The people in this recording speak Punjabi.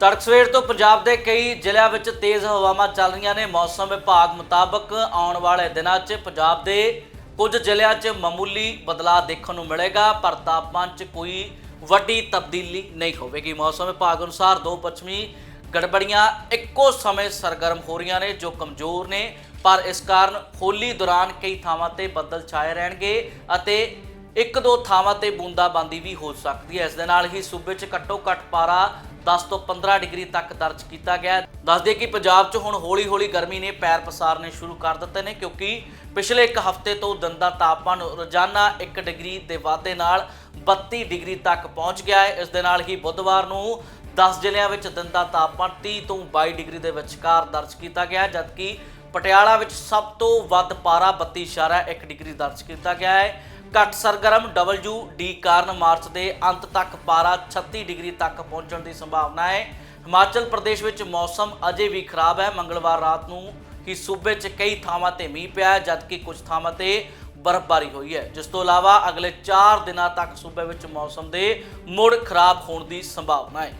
ਤੜਕ ਸਵੇਰ ਤੋਂ ਪੰਜਾਬ ਦੇ ਕਈ ਜ਼ਿਲ੍ਹਿਆਂ ਵਿੱਚ ਤੇਜ਼ ਹਵਾਵਾਂ ਚੱਲ ਰਹੀਆਂ ਨੇ। ਮੌਸਮ ਵਿਭਾਗ ਮੁਤਾਬਕ ਆਉਣ ਵਾਲੇ ਦਿਨਾਂ 'ਚ ਪੰਜਾਬ ਦੇ ਕੁਝ ਜ਼ਿਲ੍ਹਿਆਂ 'ਚ ਮਾਮੂਲੀ ਬਦਲਾਅ ਦੇਖਣ ਨੂੰ ਮਿਲੇਗਾ, ਪਰ ਤਾਪਮਾਨ 'ਚ ਕੋਈ ਵੱਡੀ ਤਬਦੀਲੀ ਨਹੀਂ ਹੋਵੇਗੀ। ਮੌਸਮ ਵਿਭਾਗ ਅਨੁਸਾਰ ਦੋ ਪੱਛਮੀ ਗੜਬੜੀਆਂ ਇੱਕੋ ਸਮੇਂ ਸਰਗਰਮ ਹੋ ਰਹੀਆਂ ਨੇ, ਜੋ ਕਮਜ਼ੋਰ ਨੇ, ਪਰ ਇਸ ਕਾਰਨ ਹੋਲੀ ਦੌਰਾਨ ਕਈ ਥਾਵਾਂ ਤੇ ਬੱਦਲ ਛਾਏ ਰਹਿਣਗੇ ਅਤੇ ਇੱਕ ਦੋ ਥਾਵਾਂ ਤੇ ਬੂੰਦਾਬਾਂਦੀ ਵੀ ਹੋ ਸਕਦੀ ਹੈ। ਇਸ ਦੇ ਨਾਲ ਹੀ ਸੂਬੇ 'ਚ ਘੱਟੋ ਘੱਟ ਪਾਰਾ 10 ਤੋਂ 15 ਡਿਗਰੀ ਤੱਕ ਦਰਜ ਕੀਤਾ ਗਿਆ ਹੈ। ਦੱਸ ਦਈਏ ਕਿ ਪੰਜਾਬ 'ਚ ਹੁਣ ਹੌਲੀ-ਹੌਲੀ ਗਰਮੀ ਨੇ ਪੈਰ ਪਸਾਰਨੇ ਸ਼ੁਰੂ ਕਰ ਦਿੱਤੇ ਨੇ, ਕਿਉਂਕਿ ਪਿਛਲੇ ਇੱਕ ਹਫ਼ਤੇ ਤੋਂ ਦਿਨ ਦਾ ਤਾਪਮਾਨ ਰੋਜ਼ਾਨਾ 1 ਡਿਗਰੀ ਦੇ ਵਾਧੇ ਨਾਲ 32 ਡਿਗਰੀ ਤੱਕ ਪਹੁੰਚ ਗਿਆ ਹੈ। ਇਸ ਦੇ ਨਾਲ ਹੀ ਬੁੱਧਵਾਰ ਨੂੰ 10 ਜ਼ਿਲ੍ਹਿਆਂ ਵਿੱਚ ਦਿਨ ਦਾ ਤਾਪਮਾਨ 30 ਤੋਂ 22 ਡਿਗਰੀ ਦੇ ਵਿਚਕਾਰ ਦਰਜ ਕੀਤਾ ਗਿਆ ਜਦਕਿ ਪਟਿਆਲਾ ਵਿੱਚ ਸਭ ਤੋਂ ਵੱਧ ਪਾਰਾ 32.1 ਡਿਗਰੀ ਦਰਜ ਕੀਤਾ ਗਿਆ ਹੈ। ਘੱਟ ਸਰਗਰਮ WD ਕਾਰਨ ਮਾਰਚ ਦੇ ਅੰਤ ਤੱਕ ਪਾਰਾ 36 ਡਿਗਰੀ ਤੱਕ ਪਹੁੰਚਣ ਦੀ ਸੰਭਾਵਨਾ ਹੈ। ਹਿਮਾਚਲ ਪ੍ਰਦੇਸ਼ ਵਿੱਚ ਮੌਸਮ ਅਜੇ ਵੀ ਖਰਾਬ ਹੈ। ਮੰਗਲਵਾਰ ਰਾਤ ਨੂੰ ਹੀ ਸੂਬੇ 'ਚ ਕਈ ਥਾਵਾਂ ਤੇ ਮੀਂਹ ਪਿਆ ਹੈ, ਜਦਕਿ ਕੁਝ ਥਾਵਾਂ ਤੇ ਬਰਫ਼ਬਾਰੀ ਹੋਈ ਹੈ। ਜਿਸ ਤੋਂ ਇਲਾਵਾ ਅਗਲੇ 4 ਦਿਨਾਂ ਤੱਕ ਸੂਬੇ ਵਿੱਚ ਮੌਸਮ ਦੇ ਮੁੜ ਖਰਾਬ ਹੋਣ ਦੀ ਸੰਭਾਵਨਾ ਹੈ।